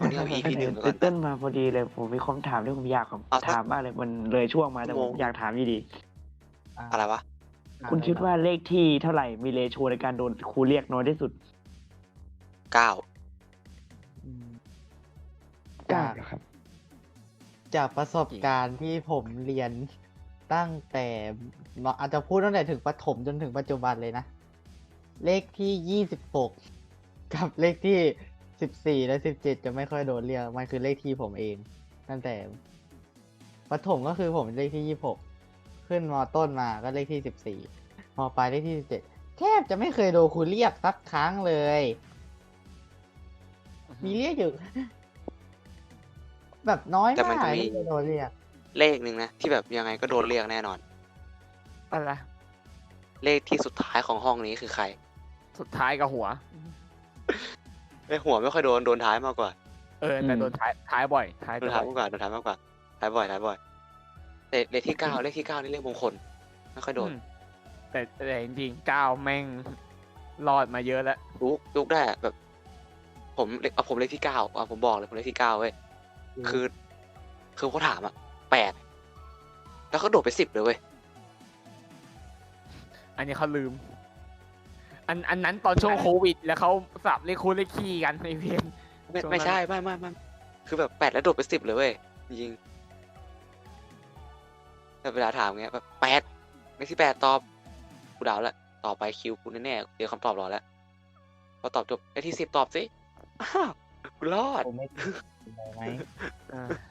คนที่เอา EP หนึ่งไปก่อน เติ้ลมาพอดีเลยผมมีคำถามที่ผมอยากเอาสักถามมากเลยมันเลยช่วงมาแต่ชั่วผโมมง อยากถามอยู่ดี อะไรวะคุณคิดว่าเลขที่เท่าไหร่มีเลโชในการโดนครูเรียกน้อยที่สุดเก้าเก้าเหรอครับ จากประสบการณ์ที่ผมเรียนตั้งแต่อาจจะพูดตั้งแต่ถึงประถมจนถึงปัจจุบันเลยนะ เลขที่ยี่สิบหกกับเลขที่ สิบสี่และสิบเจ็ดจะไม่ค่อยโดนเรียก มันคือเลขที่ผมเอง ตั้งแต่ประถมก็คือผมเลขที่ยี่หกขึ้นมต้นมาก็เลขที่สิบสี่มปลายเลขที่สิบเจ็ดแทบจะไม่เคยโดนครูเรียกสักครั้งเลย มีเรียกอยู่ แบบน้อยแต่มันมากจะมี ที่จะโดนเรียก เลขหนึ่งนะ ที่แบบยังไงก็โดนเรียกแน่นอน อะไรเลขที่สุดท้ายของห้องนี้คือใคร สุดท้ายกับหัว เลขหัวไม่ค่อยโดนโดนท้ายมากกว่าเออแต่อืมโดนท้ายท้ายบ่อยท้ายโดจะนท้ายบ่มาอยกกว่าโดนท้ายมากกว่าท้ายบ่อยท้ายบ่อยแต่เลขที่เก้าเลขที่เก้านี่เลขมงคลไม่ค่อยโดนอืมแต่แต่จริงๆก้าวแม่งรอดมาเยอะแล้วลุกลุกได้อะแบบ ผมเลขเอาผมเลขที่เก้าเอาผมบอกเลยผมเลขที่เก้าเว้ยคือ คือเขาถามอะแปดแล้วก็โดดไปสิบเลยเว้ยอันนี้เขาลืม อันอันนั้นตอนช่วงโควิด แล้วเขาสับเลขคูณเลขคี่กันในเพจไม่ช่วงนั้นไม่ใช่ไม่ไม่ไม่คือแบบแปดแล้วโดดไปสิบเลยเว้ยจริงๆแต่เวลาถามเงี้ยแบบแปดเลขที่แปดตอบกูเดาแล้วต่อไปคิวกูแน่ๆเดี๋ยวคำตอบรอแล้วพอตอบจบเลขที่สิบตอบสิอ้าวกูรอดผมไม่ถูกไหมอ่าเยี่ยม